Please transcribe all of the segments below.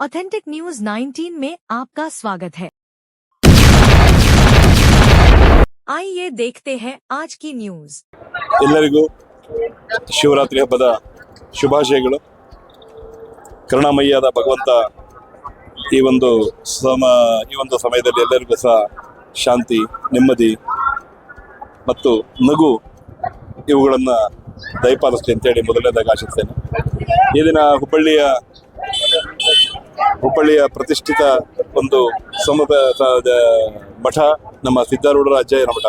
Authentic news 19 में आपका स्वागत है आइए देखते हैं आज की न्यूज ಎಲ್ಲರಿಗೂ ಶಿವರಾತ್ರಿ ಹಬ್ಬದ ಶುಭಾಶಯಗಳು ಕರುಣಾಮಯ್ಯಾದ ಭಗವಂತ ಈ ಒಂದು ಸಮ ಈ ಒಂದು ಸಮಯದಲ್ಲಿ ಎಲ್ಲರಿಗೂ ಸಹ ಶಾಂತಿ ನೆಮ್ಮದಿ ಮತ್ತು ನಗು ಇವುಗಳನ್ನು ದಯಪಾಲಿಸ್ಲಿ ಅಂತೇಳಿ ಮೊದಲನೇದಾಗಿ ಆಶಿಸ್ತೇನೆ ಈ ದಿನ ಹುಬ್ಬಳ್ಳಿಯ ಹುಬ್ಬಳ್ಳಿಯ ಪ್ರತಿಷ್ಠಿತ ಒಂದು ಸಮುದ ಮಠ, ನಮ್ಮ ಸಿದ್ಧಾರೂಢರ ಅಜ್ಜಯ್ಯನ ಮಠ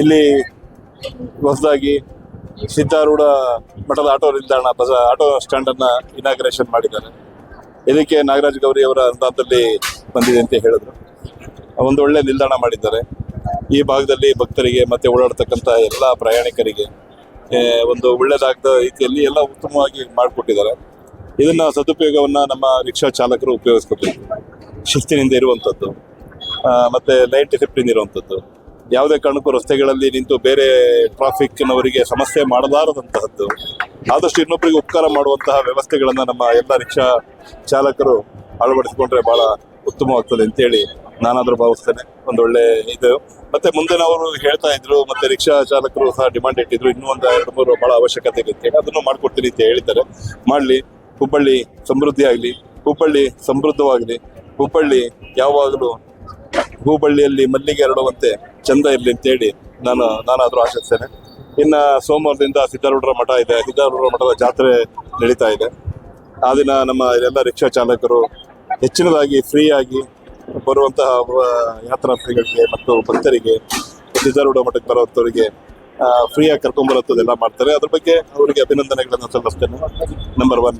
ಇಲ್ಲಿ ಹೊಸದಾಗಿ ಸಿದ್ಧಾರೂಢ ಮಠದ ಆಟೋ ನಿಲ್ದಾಣ, ಬಸ್ ಆಟೋ ಸ್ಟ್ಯಾಂಡ್ ಅನ್ನ ಇನಾಗ್ರೇಷನ್ ಮಾಡಿದ್ದಾರೆ. ಇದಕ್ಕೆ ನಾಗರಾಜ್ ಗೌರಿ ಅವರ ಅನುದಾನದಲ್ಲಿ ಬಂದಿದೆ ಅಂತ ಹೇಳಿದ್ರು. ಒಂದು ಒಳ್ಳೆ ನಿಲ್ದಾಣ ಮಾಡಿದ್ದಾರೆ. ಈ ಭಾಗದಲ್ಲಿ ಭಕ್ತರಿಗೆ ಮತ್ತೆ ಓಡಾಡ್ತಕ್ಕಂಥ ಎಲ್ಲ ಪ್ರಯಾಣಿಕರಿಗೆ ಒಂದು ಒಳ್ಳೆದಾಗದ ರೀತಿಯಲ್ಲಿ ಎಲ್ಲ ಉತ್ತಮವಾಗಿ ಮಾಡಿಕೊಟ್ಟಿದ್ದಾರೆ. ಇದನ್ನ ಸದುಪಯೋಗವನ್ನ ನಮ್ಮ ರಿಕ್ಷಾ ಚಾಲಕರು ಉಪಯೋಗಿಸ್ಕೊಬೇಕು. ಶಿಸ್ತಿನಿಂದ ಇರುವಂಥದ್ದು ಆ, ಮತ್ತೆ ಲೈಟ್ ಡಿಸಿಪ್ಲಿನ್ ಇರುವಂಥದ್ದು ಯಾವುದೇ ಕಾರಣಕ್ಕೂ ರಸ್ತೆಗಳಲ್ಲಿ ನಿಂತು ಬೇರೆ ಟ್ರಾಫಿಕ್ನವರಿಗೆ ಸಮಸ್ಯೆ ಮಾಡಲಾರದಂತಹದ್ದು. ಆದಷ್ಟು ಇನ್ನೊಬ್ಬರಿಗೆ ಉಪಕಾರ ಮಾಡುವಂತಹ ವ್ಯವಸ್ಥೆಗಳನ್ನು ನಮ್ಮ ಎಲ್ಲ ರಿಕ್ಷಾ ಚಾಲಕರು ಅಳವಡಿಸಿಕೊಂಡ್ರೆ ಬಹಳ ಉತ್ತಮವಾಗ್ತದೆ ಅಂತೇಳಿ ನಾನಾದರೂ ಭಾವಿಸ್ತೇನೆ. ಒಂದು ಒಳ್ಳೆ ಇದು. ಮತ್ತೆ ಮುಂದೆ ಅವರು ಹೇಳ್ತಾ ಇದ್ರು ಮತ್ತೆ ರಿಕ್ಷಾ ಚಾಲಕರು ಸಹ ಡಿಮಾಂಡ್ ಇಟ್ಟಿದ್ರು ಇನ್ನೂ ಒಂದು ಎರಡು ಮೂರು ಬಹಳ ಅವಶ್ಯಕತೆ ಇದೆ ಅಂತೇಳಿ ಅದನ್ನು ಮಾಡ್ಕೊಡ್ತೀನಿ ಅಂತ ಹೇಳ್ತಾರೆ ಮಾಡಲಿ. ಹುಬ್ಬಳ್ಳಿ ಸಮೃದ್ಧಿ ಆಗಲಿ ಹುಬ್ಬಳ್ಳಿ ಸಮೃದ್ಧವಾಗಲಿ, ಹುಬ್ಬಳ್ಳಿ ಯಾವಾಗಲೂ ಹೂಬಳ್ಳಿಯಲ್ಲಿ ಮಲ್ಲಿಗೆ ಹರಡುವಂತೆ ಚಂದ ಇರಲಿ ಅಂತೇಳಿ ನಾನು ನಾನಾದರೂ ಆಶಿಸ್ತೇನೆ. ಇನ್ನು ಸೋಮವಾರದಿಂದ ಸಿದ್ದಾರೂಢರ ಮಠ ಇದೆ. ಸಿದ್ದಾರೂಢರ ಮಠದ ಜಾತ್ರೆ ನಡೀತಾ ಇದೆ. ಆ ದಿನ ನಮ್ಮ ಎಲ್ಲ ರಿಕ್ಷಾ ಚಾಲಕರು ಹೆಚ್ಚಿನದಾಗಿ ಫ್ರೀಯಾಗಿ ಬರುವಂತಹ ಯಾತ್ರಾರ್ಥಿಗಳಿಗೆ ಮತ್ತು ಭಕ್ತರಿಗೆ, ಸಿದ್ಧಾರೂಢ ಮಠಕ್ಕೆ ಬರುವಂಥವರಿಗೆ ಫ್ರೀಯಾಗಿ ಕರ್ಕೊಂಡ್ಬರುವಂಥದ್ದೆಲ್ಲ ಮಾಡ್ತಾರೆ. ಅದ್ರ ಬಗ್ಗೆ ಅವರಿಗೆ ಅಭಿನಂದನೆಗಳನ್ನು ಸಲ್ಲಿಸ್ತೇನೆ. ನಂಬರ್ ಒನ್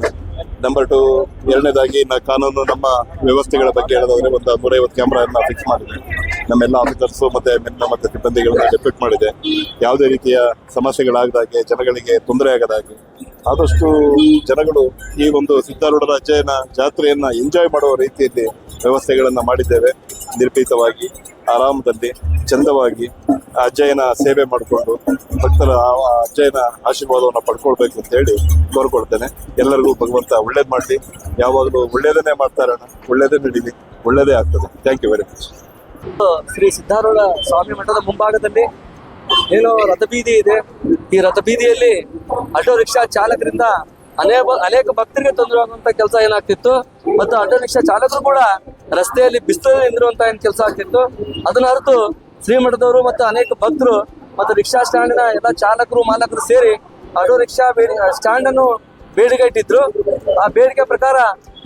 ನಂಬರ್ ಟು ಎರಡನೇದಾಗಿ ನಾ ಕಾನೂನು ನಮ್ಮ ವ್ಯವಸ್ಥೆಗಳ ಬಗ್ಗೆ ಹೇಳೋದಾದ್ರೆ ಒಂದು ನೂರೈವತ್ತು ಕ್ಯಾಮ್ರಾನ ಫಿಕ್ಸ್ ಮಾಡಿದೆ ನಮ್ಮೆಲ್ಲ ಆಫೀಸರ್ಸು ಮತ್ತೆ ಮೆನ್ನ ಮತ್ತೆ ಸಿಬ್ಬಂದಿಗಳನ್ನ ಡೆಪ್ಯೂಟ್ ಮಾಡಿದೆ. ಯಾವುದೇ ರೀತಿಯ ಸಮಸ್ಯೆಗಳಾಗದಾಗೆ, ಜನಗಳಿಗೆ ತೊಂದರೆ ಆಗದಾಗೆ ಆದಷ್ಟು ಜನಗಳು ಈ ಒಂದು ಸಿದ್ಧಾರೂಢ ರಾಜ್ಯನ ಜಾತ್ರೆಯನ್ನ ಎಂಜಾಯ್ ಮಾಡುವ ರೀತಿಯಲ್ಲಿ ವ್ಯವಸ್ಥೆಗಳನ್ನ ಮಾಡಿದ್ದೇವೆ. ನಿರ್ಭೀತವಾಗಿ ಆರಾಮದಲ್ಲಿ ಚಂದವಾಗಿ ಅಜ್ಜಯನ ಸೇವೆ ಮಾಡಿಕೊಂಡು ಭಕ್ತರ ಅಜ್ಜಯನ ಆಶೀರ್ವಾದವನ್ನು ಪಡ್ಕೊಳ್ಬೇಕು ಅಂತ ಹೇಳಿ ಕೋರ್ಕೊಳ್ತೇನೆ. ಎಲ್ಲರಿಗೂ ಭಗವಂತ ಒಳ್ಳೇದು ಮಾಡಲಿ. ಯಾವಾಗಲೂ ಒಳ್ಳೇದನ್ನೇ ಮಾಡ್ತಾರೆ ಒಳ್ಳೇದೇ ನಡೀಲಿ. ಒಳ್ಳೇದೇ ಆಗ್ತದೆ. Thank you very much Shri Siddharudha Swami ಮಠದ ಮುಂಭಾಗದಲ್ಲಿ ಏನೋ ರಥಬೀದಿ ಇದೆ. ಈ ರಥಬೀದಿಯಲ್ಲಿ ಆಟೋ ರಿಕ್ಷಾ ಚಾಲಕರಿಂದ ಅನೇಕ ಅನೇಕ ಭಕ್ತರಿಗೆ ತೊಂದರೆ ಆಗುವಂತ ಕೆಲಸ ಏನಾಗ್ತಿತ್ತು? ಮತ್ತು ಆಟೋ ರಿಕ್ಷಾ ಚಾಲಕರು ಕೂಡ ರಸ್ತೆಯಲ್ಲಿ ಬಿಸಿಲಲ್ಲಿ ನಿಂದಿರುವಂತ ಏನ್ ಕೆಲಸ ಆಗ್ತಿತ್ತು? ಅದನ್ನ ಅರಿತು ಶ್ರೀಮಠದವರು ಮತ್ತು ಅನೇಕ ಭಕ್ತರು ಮತ್ತು ರಿಕ್ಷಾ ಸ್ಟ್ಯಾಂಡಿನ ಎಲ್ಲ ಚಾಲಕರು, ಮಾಲಕರು ಸೇರಿ ಆಟೋ ರಿಕ್ಷಾ ಬೇಡಿ ಸ್ಟ್ಯಾಂಡ್ ಅನ್ನು ಬೇಡಿಕೆ ಇಟ್ಟಿದ್ರು ಆ ಬೇಡಿಕೆ ಪ್ರಕಾರ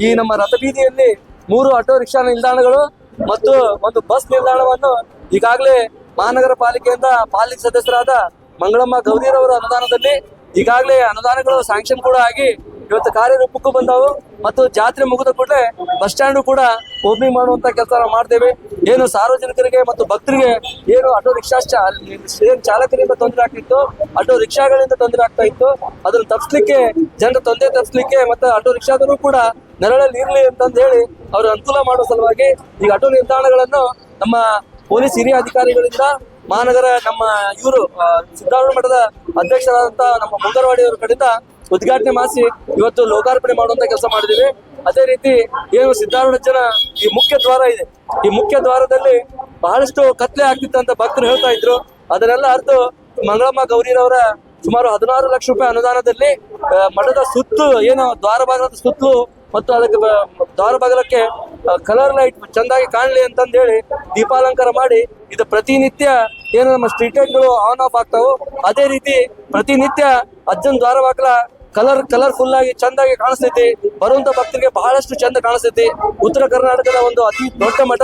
ಈ ನಮ್ಮ ರಥಬೀದಿಯಲ್ಲಿ ಮೂರು ಆಟೋ ರಿಕ್ಷಾ ನಿಲ್ದಾಣಗಳು ಮತ್ತು ಒಂದು ಬಸ್ ನಿಲ್ದಾಣವನ್ನು ಈಗಾಗಲೇ ಮಹಾನಗರ ಪಾಲಿಕೆಯಿಂದ ಪಾಲಿಕೆ ಸದಸ್ಯರಾದ ಮಂಗಳಮ್ಮ ಗೌರಿರವರ ಅನುದಾನದಲ್ಲಿ ಈಗಾಗಲೇ ಅನುದಾನಗಳು ಸ್ಯಾಂಕ್ಷನ್ ಕೂಡ ಆಗಿ ಇವತ್ತು ಕಾರ್ಯರೂಪಕ್ಕೂ ಬಂದವು ಮತ್ತು ಜಾತ್ರೆ ಮುಗಿದ ಕೂಡಲೇ ಬಸ್ ಸ್ಟ್ಯಾಂಡ್ ಕೂಡ ಓಪನಿಂಗ್ ಮಾಡುವಂತ ಕೆಲಸ ಮಾಡ್ತೇವೆ. ಏನು ಸಾರ್ವಜನಿಕರಿಗೆ ಮತ್ತು ಭಕ್ತರಿಗೆ ಏನು ಆಟೋ ರಿಕ್ಷಾ ಏನ್ ಚಾಲಕರಿಂದ ತೊಂದರೆ ಆಗ್ತಿತ್ತು, ಆಟೋ ರಿಕ್ಷಾಗಳಿಂದ ತೊಂದರೆ ಆಗ್ತಾ ಇತ್ತು, ಅದನ್ನು ತಪ್ಪಿಸ್ಲಿಕ್ಕೆ ಜನರ ತೊಂದರೆ ತಪ್ಪಿಸ್ಲಿಕ್ಕೆ ಮತ್ತು ಆಟೋ ರಿಕ್ಷಾದರೂ ಕೂಡ ನೆರಳಲ್ಲಿ ಇರಲಿ ಅಂತಂದು ಹೇಳಿ ಅವರು ಅನುಕೂಲ ಮಾಡುವ ಸಲುವಾಗಿ ಈಗ ಆಟೋ ನಿಲ್ದಾಣಗಳನ್ನು ನಮ್ಮ ಪೊಲೀಸ್ ಹಿರಿಯ ಅಧಿಕಾರಿಗಳಿಂದ ಮಹಾನಗರ ನಮ್ಮ ಇವರು ಸಿದ್ದಾರೂಢ ಮಠದ ಅಧ್ಯಕ್ಷರಾದಂತ ನಮ್ಮ ಮುಂಗರವಾಡಿ ಅವರ ಕಡೆಯಿಂದ ಉದ್ಘಾಟನೆ ಮಾಡಿಸಿ ಇವತ್ತು ಲೋಕಾರ್ಪಣೆ ಮಾಡುವಂತ ಕೆಲಸ ಮಾಡಿದೀವಿ ಅದೇ ರೀತಿ ಏನು ಸಿದ್ದಾರೂಢಜ್ಜನ ಜನ ಈ ಮುಖ್ಯ ದ್ವಾರ ಇದೆ. ಈ ಮುಖ್ಯ ದ್ವಾರದಲ್ಲಿ ಬಹಳಷ್ಟು ಕತ್ಲೆ ಆಗ್ತಿತ್ತು ಅಂತ ಭಕ್ತರು ಹೇಳ್ತಾ ಇದ್ರು. ಅದನ್ನೆಲ್ಲ ಅರ್ಥ ಮಂಗಳಮ್ಮ ಗೌರಿರವರ ಸುಮಾರು ಹದಿನಾರು ಲಕ್ಷ ರೂಪಾಯಿ ಅನುದಾನದಲ್ಲಿ ಮಠದ ಸುತ್ತು, ಏನು ದ್ವಾರ ಭಾಗದ ಸುತ್ತಲೂ ಮತ್ತು ಅದಕ್ಕೆ ದ್ವಾರ ಬಾಗಿಲಕ್ಕೆ ಕಲರ್ ಲೈಟ್ ಚೆಂದಾಗಿ ಕಾಣಲಿ ಅಂತಂದು ಹೇಳಿ ದೀಪಾಲಂಕಾರ ಮಾಡಿ ಇದು ಪ್ರತಿನಿತ್ಯ ಏನು ನಮ್ಮ ಸ್ಟ್ರೀಟ್ ಲೈಟ್ಗಳು ಆನ್ ಆಫ್ ಆಗ್ತಾವೋ, ಅದೇ ರೀತಿ ಪ್ರತಿನಿತ್ಯ ಅಜ್ಜನ್ ದ್ವಾರ ಬಾಗಲ ಕಲರ್ ಕಲರ್ಫುಲ್ ಆಗಿ ಚಂದಾಗಿ ಕಾಣಿಸ್ತೈತಿ. ಬರುವಂತ ಭಕ್ತರಿಗೆ ಬಹಳಷ್ಟು ಚಂದ ಕಾಣಿಸ್ತೈತಿ. ಉತ್ತರ ಕರ್ನಾಟಕದ ಒಂದು ಅತಿ ದೊಡ್ಡ ಮಠ.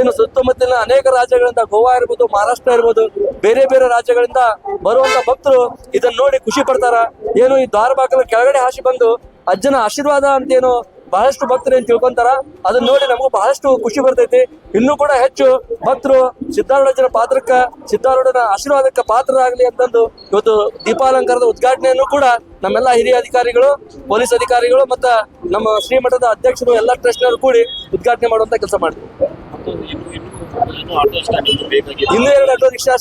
ಏನು ಸುತ್ತಮುತ್ತಲಿನ ಅನೇಕ ರಾಜ್ಯಗಳಿಂದ ಗೋವಾ ಇರ್ಬೋದು, ಮಹಾರಾಷ್ಟ್ರ ಇರ್ಬೋದು, ಬೇರೆ ಬೇರೆ ರಾಜ್ಯಗಳಿಂದ ಬರುವಂತ ಭಕ್ತರು ಇದನ್ನ ನೋಡಿ ಖುಷಿ ಪಡ್ತಾರ. ಏನು ಈ ದ್ವಾರ ಬಾಗಿಲ ಕೆಳಗಡೆ ಹಾಸಿ ಬಂದು ಅಜ್ಜನ ಆಶೀರ್ವಾದ ಅಂತೇನು ಬಹಳಷ್ಟು ಭಕ್ತರು ಏನ್ ತಿಳ್ಕೊಂತಾರ? ಅದನ್ನ ನೋಡಿ ನಮಗೂ ಬಹಳಷ್ಟು ಖುಷಿ ಬರ್ತೈತಿ. ಇನ್ನೂ ಕೂಡ ಹೆಚ್ಚು ಭಕ್ತರು ಸಿದ್ಧಾರೂಢನ ಪಾತ್ರಕ್ಕ, ಸಿದ್ಧಾರೂಢನ ಆಶೀರ್ವಾದಕ್ಕೆ ಪಾತ್ರರಾಗಲಿ ಅಂತಂದು ಇವತ್ತು ದೀಪಾಲಂಕಾರದ ಉದ್ಘಾಟನೆಯನ್ನು ಕೂಡ ನಮ್ಮೆಲ್ಲ ಹಿರಿಯ ಅಧಿಕಾರಿಗಳು, ಪೊಲೀಸ್ ಅಧಿಕಾರಿಗಳು ಮತ್ತ ನಮ್ಮ ಶ್ರೀಮಠದ ಅಧ್ಯಕ್ಷರು ಎಲ್ಲ ಟ್ರಸ್ಟ್ನವರು ಕೂಡಿ ಉದ್ಘಾಟನೆ ಮಾಡುವಂತ ಕೆಲಸ ಮಾಡ್ತೀವಿ. ಇನ್ನೂ ಎರಡು ಆಟೋ ರಿಕ್ಷಾ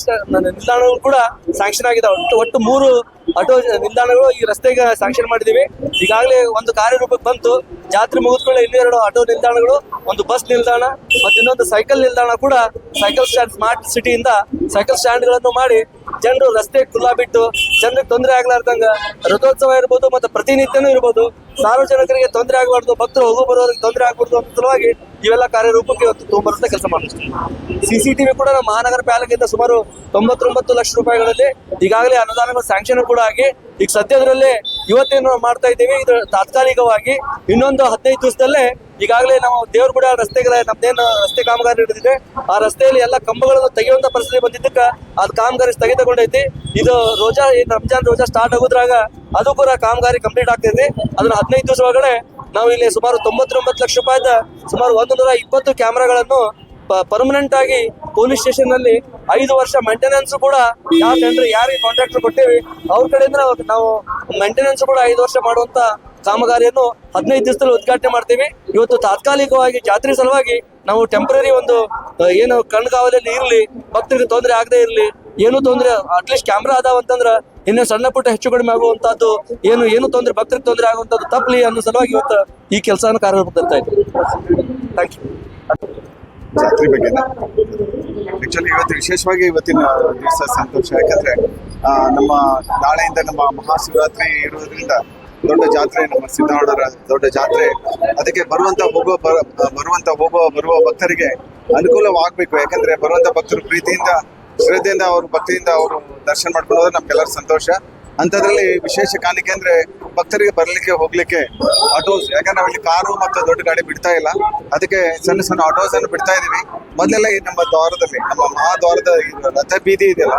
ನಿಲ್ದಾಣಗಳು ಕೂಡ ಸ್ಯಾಂಕ್ಷನ್ ಆಗಿದೆ ಒಟ್ಟು ಒಟ್ಟು ಮೂರು ಆಟೋ ನಿಲ್ದಾಣಗಳು ಈ ರಸ್ತೆಗೆ ಸ್ಯಾಂಕ್ಷನ್ ಮಾಡಿದೀವಿ ಈಗಾಗಲೇ ಒಂದು ಕಾರ್ಯರೂಪಕ್ಕೆ ಬಂತು. ಜಾತ್ರೆ ಮುಗಿದ್ಕೊಳ್ಳೆ ಎರಡು ಆಟೋ ನಿಲ್ದಾಣಗಳು, ಒಂದು ಬಸ್ ನಿಲ್ದಾಣ ಮತ್ತು ಇನ್ನೊಂದು ಸೈಕಲ್ ನಿಲ್ದಾಣ ಕೂಡ ಸೈಕಲ್ ಸ್ಟ್ಯಾಂಡ್ ಸ್ಮಾರ್ಟ್ ಸಿಟಿಯಿಂದ ಸೈಕಲ್ ಸ್ಟ್ಯಾಂಡ್ಗಳನ್ನು ಮಾಡಿ ಜನರು ರಸ್ತೆ ಖುಲ್ಲಾ ಬಿಟ್ಟು ಜನರಿಗೆ ತೊಂದರೆ ಆಗ್ಲಾರ್ದಂಗ ರಥೋತ್ಸವ ಇರ್ಬೋದು ಮತ್ತೆ ಪ್ರತಿನಿತ್ಯನೂ ಇರ್ಬೋದು ಸಾರ್ವಜನಿಕರಿಗೆ ತೊಂದರೆ ಆಗಬಾರ್ದು, ಭಕ್ತರು ಹೋಗು ಬರೋದಕ್ಕೆ ತೊಂದರೆ ಆಗ್ಬಾರ್ದು ಅಂತ ಸಲುವಾಗಿ ಇವೆಲ್ಲ ಕಾರ್ಯರೂಪಕ್ಕೆ ಇವತ್ತು ತುಂಬರುತ್ತೆ ಕೆಲಸ ಮಾಡ್ತೀವಿ. ಸಿಸಿಟಿವಿ ಕೂಡ ನಮ್ಮ ಮಹಾನಗರ ಪಾಲಿಕೆಯಿಂದ ಸುಮಾರು ತೊಂಬತ್ತೊಂಬತ್ತು ಲಕ್ಷ ರೂಪಾಯಿಗಳಲ್ಲಿ ಈಗಾಗಲೇ ಅನುದಾನಗಳು ಸ್ಯಾಂಕ್ಷನ್ ಕೂಡ ಆಗಿ, ಈಗ ಸದ್ಯದರಲ್ಲೇ ಇವತ್ತೇನು ಮಾಡ್ತಾ ಇದ್ದೀವಿ. ಇದು ತಾತ್ಕಾಲಿಕವಾಗಿ ಇನ್ನೊಂದು ಹದಿನೈದು ದಿವಸದಲ್ಲೇ ಈಗಾಗಲೇ ನಾವು ದೇವ್ರಗುಡ ರಸ್ತೆಗಳ ನಮ್ದೇನು ರಸ್ತೆ ಕಾಮಗಾರಿ ನಡೆದಿದೆ, ಆ ರಸ್ತೆಯಲ್ಲಿ ಎಲ್ಲ ಕಂಬಗಳನ್ನು ತೆಗೆಯುವಂತ ಪರಿಸ್ಥಿತಿ ಬಂದಿದ್ದಕ್ಕ ಅದು ಕಾಮಗಾರಿ ಸ್ಥಗಿತಗೊಂಡೈತಿ. ಇದು ರೋಜಾ ಏನ್ ರಂಜಾನ್ ರೋಜಾ ಸ್ಟಾರ್ಟ್ ಆಗೋದ್ರಾಗ ಅದು ಕೂಡ ಕಾಮಗಾರಿ ಕಂಪ್ಲೀಟ್ ಆಗ್ತೈತಿ. ಅದನ್ನ ಹದಿನೈದು ದಿವಸ ಒಳಗಡೆ ನಾವು ಇಲ್ಲಿ ಸುಮಾರು ತೊಂಬತ್ತೊಂಬತ್ತು ಲಕ್ಷ ರೂಪಾಯಿದ ಸುಮಾರು ಒಂದು ನೂರ ಇಪ್ಪತ್ತು ಕ್ಯಾಮ್ರಾಗಳನ್ನು ಪರ್ಮನೆಂಟ್ ಆಗಿ ಪೊಲೀಸ್ ಸ್ಟೇಷನ್ನಲ್ಲಿ ಐದು ವರ್ಷ ಮೇಂಟೆನೆನ್ಸ್ ಕೂಡ ಯಾವ ಟೆಂಡರ್ ಯಾರಿಗೆ ಕಾಂಟ್ರಾಕ್ಟರ್ ಕೊಟ್ಟೇವಿ, ಅವ್ರ ಕಡೆಯಿಂದ ನಾವು ಮೇಂಟೆನೆನ್ಸ್ ಕೂಡ ಐದು ವರ್ಷ ಮಾಡುವಂತ ಕಾಮಗಾರಿಯನ್ನು ಹದಿನೈದು ದಿವಸದಲ್ಲಿ ಉದ್ಘಾಟನೆ ಮಾಡ್ತೀವಿ. ಇವತ್ತು ತಾತ್ಕಾಲಿಕವಾಗಿ ಜಾತ್ರೆ ಸಲುವಾಗಿ ನಾವು ಟೆಂಪರರಿ ಒಂದು ಏನು ಕಣ್ಗಾವಲಲ್ಲಿ ಇರಲಿ ಭಕ್ತರಿಗೆ ತೊಂದರೆ ಆಗದೆ ಇರಲಿ ಏನು ತೊಂದರೆ ಅಟ್ಲೀಸ್ಟ್ ಕ್ಯಾಮ್ರಾ ಅದಾವ ಅಂತಂದ್ರ ಇನ್ನೇ ಸಣ್ಣ ಪುಟ್ಟ ಹೆಚ್ಚು ಕಡಿಮೆ ಆಗುವಂತದ್ದು ಏನು ಏನು ತೊಂದರೆ ಭಕ್ತರಿಗೆ ತೊಂದರೆ ಆಗುವಂತದ್ದು ತಪ್ಪಲಿ ಅನ್ನೋ ಸಲುವಾಗಿ ಇವತ್ತು ಈ ಕೆಲಸನ ಕಾರ್ಯರೂಪದಲ್ಲಿ ಇದೆ ಥ್ಯಾಂಕ್ ಯು ಜಾತ್ರೆ ಬಗ್ಗೆ ಆಕ್ಚುಲಿ ಇವತ್ತು ವಿಶೇಷವಾಗಿ ಇವತ್ತಿನ ದಿವಸ ಸಂತೋಷ ಯಾಕಂದ್ರೆ ಆ, ನಮ್ಮ ನಾಳೆಯಿಂದ ನಮ್ಮ ಮಹಾಶಿವರಾತ್ರಿ ಇರೋದ್ರಿಂದ ದೊಡ್ಡ ಜಾತ್ರೆ ನಮ್ಮ ಸಿದ್ದಾರ್ಢರ ದೊಡ್ಡ ಜಾತ್ರೆ. ಅದಕ್ಕೆ ಬರುವಂತ ಹೋಗುವ ಬರ- ಬರುವಂತ ಹೋಗುವ, ಬರುವ ಭಕ್ತರಿಗೆ ಅನುಕೂಲವಾಗಬೇಕು. ಯಾಕಂದ್ರೆ ಬರುವಂತ ಭಕ್ತರು ಪ್ರೀತಿಯಿಂದ, ಶ್ರದ್ಧೆಯಿಂದ ಅವರು ಭಕ್ತಿಯಿಂದ ಅವರು ದರ್ಶನ ಮಾಡ್ಕೊಂಡು ಹೋದ್ರೆ ನಮ್ಗೆಲ್ಲರ ಸಂತೋಷ. ಅಂಥದ್ರಲ್ಲಿ ವಿಶೇಷ ಕಾಣಿಕೆ ಅಂದ್ರೆ ಭಕ್ತರಿಗೆ ಬರಲಿಕ್ಕೆ, ಹೋಗ್ಲಿಕ್ಕೆ ಆಟೋಸ್ ಯಾಕಂದ್ರೆ ನಾವಿಲ್ಲಿ ಕಾರು ಮತ್ತು ದೊಡ್ಡ ಗಾಡಿ ಬಿಡ್ತಾ ಇಲ್ಲ. ಅದಕ್ಕೆ ಸಣ್ಣ ಸಣ್ಣ ಆಟೋಸ್ ಅನ್ನು ಬಿಡ್ತಾ ಇದೀವಿ. ಮೊದಲೆಲ್ಲ ಈ ನಮ್ಮ ದ್ವಾರದಲ್ಲಿ, ನಮ್ಮ ಮಹಾದ್ವಾರದ ರಥ ಬೀದಿ ಇದೆಯಲ್ಲ,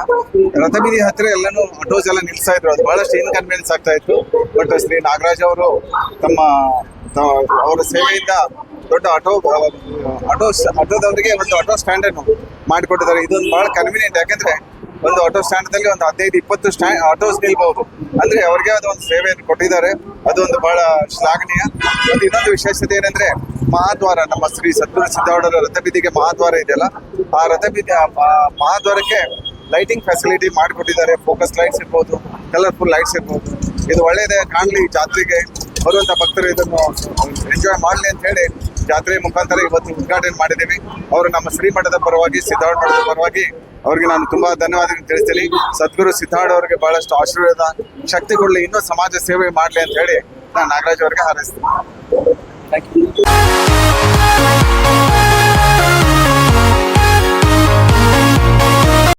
ರಥ ಬೀದಿ ಹತ್ತಿರ ಎಲ್ಲಾನು ಆಟೋಸ್ ಎಲ್ಲ ನಿಲ್ಸ್ತಾ ಇದ್ರು. ಅದು ಬಹಳಷ್ಟು ಇನ್ಕನ್ವೀನಿಯನ್ಸ್ ಆಗ್ತಾ ಇತ್ತು. ಬಟ್ ಶ್ರೀ ನಾಗರಾಜ್ ಅವರು ತಮ್ಮ ಅವರ ಸೇವೆಯಿಂದ ದೊಡ್ಡ ಆಟೋ ಆಟೋ ಆಟೋದವರಿಗೆ ಒಂದು ಆಟೋ ಸ್ಟ್ಯಾಂಡ್ ಅನ್ನು ಮಾಡಿಕೊಟ್ಟಿದ್ದಾರೆ. ಇದೊಂದು ಬಹಳ ಕನ್ವೀನಿಯಂಟ್ ಯಾಕಂದ್ರೆ ಒಂದು ಆಟೋ ಸ್ಟ್ಯಾಂಡ್ ದಲ್ಲಿ ಒಂದು ಹದಿನೈದು, ಇಪ್ಪತ್ತು ಸ್ಟ್ಯಾಂಡ್ ಆಟೋಸ್ ನಿಲ್ಬಹುದು ಅಂದ್ರೆ ಅವ್ರಿಗೆ ಅದು ಒಂದು ಸೇವೆಯನ್ನು ಕೊಟ್ಟಿದ್ದಾರೆ. ಅದೊಂದು ಬಹಳ ಶ್ಲಾಘನೀಯ. ಮತ್ತು ಇನ್ನೊಂದು ವಿಶೇಷತೆ ಏನಂದ್ರೆ, ಮಹಾದ್ವಾರ, ನಮ್ಮ ಶ್ರೀ ಸದ್ಗುರು ಸಿದ್ದಾವಡರ ರಥಬೀದಿಗೆ ಮಹಾದ್ವಾರ ಇದೆಯಲ್ಲ, ಆ ರಥಬೀದಿ ಮಹಾದ್ವಾರಕ್ಕೆ ಲೈಟಿಂಗ್ ಫೆಸಿಲಿಟಿ ಮಾಡಿಕೊಟ್ಟಿದ್ದಾರೆ. ಫೋಕಸ್ ಲೈಟ್ಸ್ ಇರ್ಬೋದು ಕಲರ್ಫುಲ್ ಲೈಟ್ಸ್ ಇರ್ಬೋದು. ಇದು ಒಳ್ಳೆಯದೇ ಕಾಣಲಿ ಜಾತ್ರೆಗೆ. ಬರುವಂತ ಭಕ್ತರು ಇದನ್ನು ಎಂಜಾಯ್ ಮಾಡಲಿ ಅಂತ ಹೇಳಿ ಜಾತ್ರೆ ಮುಖಾಂತರ ಇವತ್ತು ಉದ್ಘಾಟನೆ ಮಾಡಿದ್ದೀವಿ. ಅವರು ನಮ್ಮ ಶ್ರೀಮಠದ ಪರವಾಗಿ ಸಿದ್ಧಾರ್ಥ ಮಠದ ಪರವಾಗಿ ಅವರಿಗೆ ನಾನು ತುಂಬಾ ಧನ್ಯವಾದಗಳು ತಿಳಿಸ್ತೀನಿ. ಸದ್ಗುರು ಸಿದ್ಧಾರ್ಥ ಅವರಿಗೆ ಬಹಳಷ್ಟು ಆಶೀರ್ವಾದ, ಶಕ್ತಿ ಕೊಡಲಿ, ಇನ್ನೂ ಸಮಾಜ ಸೇವೆ ಮಾಡಲಿ ಅಂತ ಹೇಳಿ ನಾನು ನಾಗರಾಜ್ ಅವರಿಗೆ ಹಾರೈಸ್ತೀನಿ.